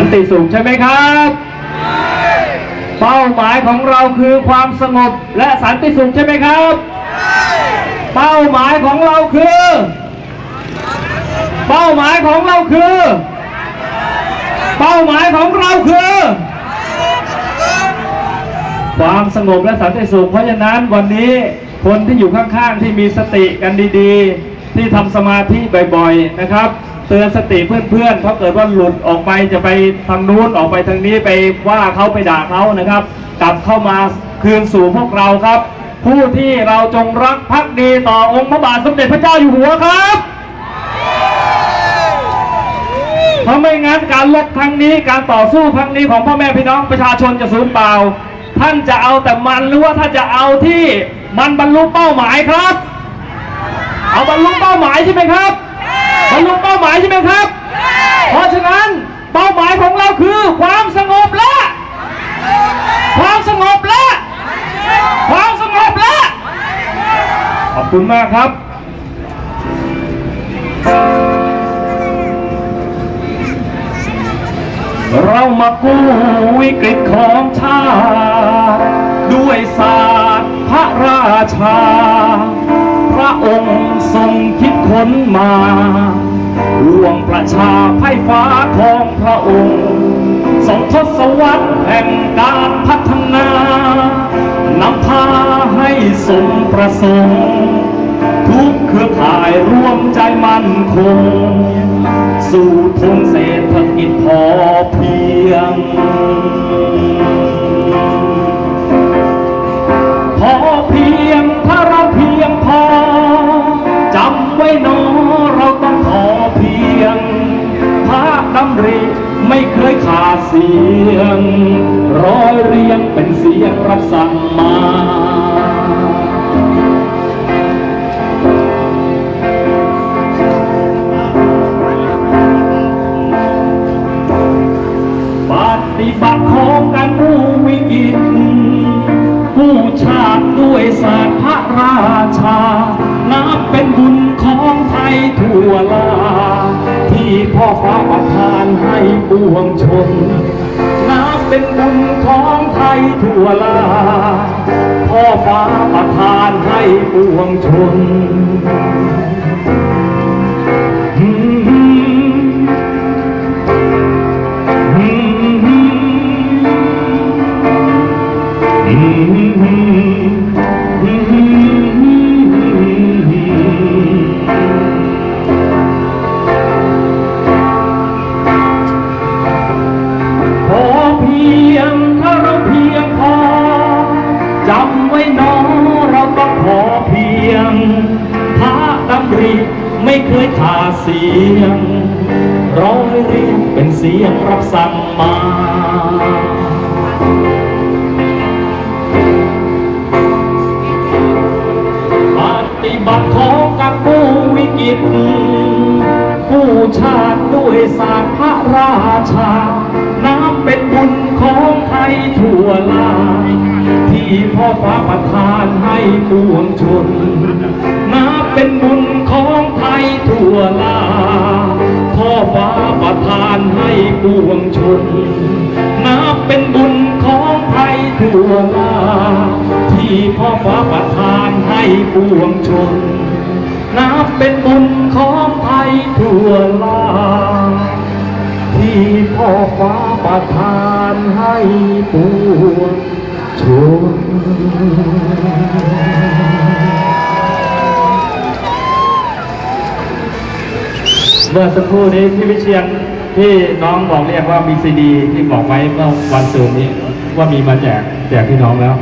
สันติสุขใช่ไหมครับ เป้าหมายของเราคือความสงบและสันติสุขใช่ไหมครับ เป้าหมายของเราคือ เป้าหมายของเราคือ เป้าหมายของเราคือ ความสงบและสันติสุข เพราะฉะนั้นวันนี้คนที่อยู่ข้างๆที่มีสติกันดีๆ ที่ทำสมาธิบ่อยๆนะครับ เตือนสติเพื่อนๆเพราะเกิดว่าหลุดออกไปจะไปทางนู้นออกไปทางนี้ไปว่าเขาไปด่าเขานะครับ กลับเข้ามาคืนสู่พวกเราครับ ผู้ที่เราจงรักภักดีต่อองค์พระบาทสมเด็จพระเจ้าอยู่หัวครับเพราะไม่งั้นการลบครั้งนี้การต่อสู้ครั้งนี้ของพ่อแม่พี่น้องประชาชนจะสูญเปล่า ท่านจะเอาแต่มันหรือว่าท่านจะเอาที่มันบรรลุเป้าหมายครับ เอาบรรลุเป้าหมายใช่ไหมครับ บรรลุเป้าหมายใช่ไหมครับ เพราะฉะนั้นเป้าหมายของเราคือความสงบและความสงบและความสงบและขอบคุณมากครับเรามากู้วิกฤตของชาติด้วยศาสตร์พระราชา พระองค์ทรงคิดค้ นมาห่วงประชาไพ่ฟ้าของพระองค์ สองทศวรรษแห่งการพัฒนานำพาให้สมประสงค์ทุกเครือข่ายร่วมใจมั่นคง สู่ทงเศรษฐกิจพอเพียง เสียง ร้อยเรียงเป็นเสียงรับสั่งมาปฏิบัติของการผู้วิกฤตผู้ชาติด้วยศาสตร์พระราชา วงชน นับเป็นบุญของไทยทั่วลา พ่อฟ้าประทานให้ปวงชน ไม่เคยขาดเสียง ร้อยเรียงเป็นเสียงรับสั่งมาปฏิบัติของกับผู้วิกฤตผู้ชาติด้วยศาสตร์พระราชา น้ำเป็นบุญของไทยทั่วลาที่พ่อฟ้าประทานให้ปวงชนน้ำเป็นบุญ ปวงชน นับเป็นบุญของไทยทั่วลาที่พ่อฟ้าประทานให้ปวงชน นับเป็นบุญของไทยทั่วลาที่พ่อฟ้าประทานให้ปวงชนเมื่อสักครู่นี้พี่วิเชียน ที่น้องบอกเรียกว่ามีซีดีที่บอกไว้เมื่อวันซืนนี้ว่ามีมาแจกแจกพี่น้องแล้ว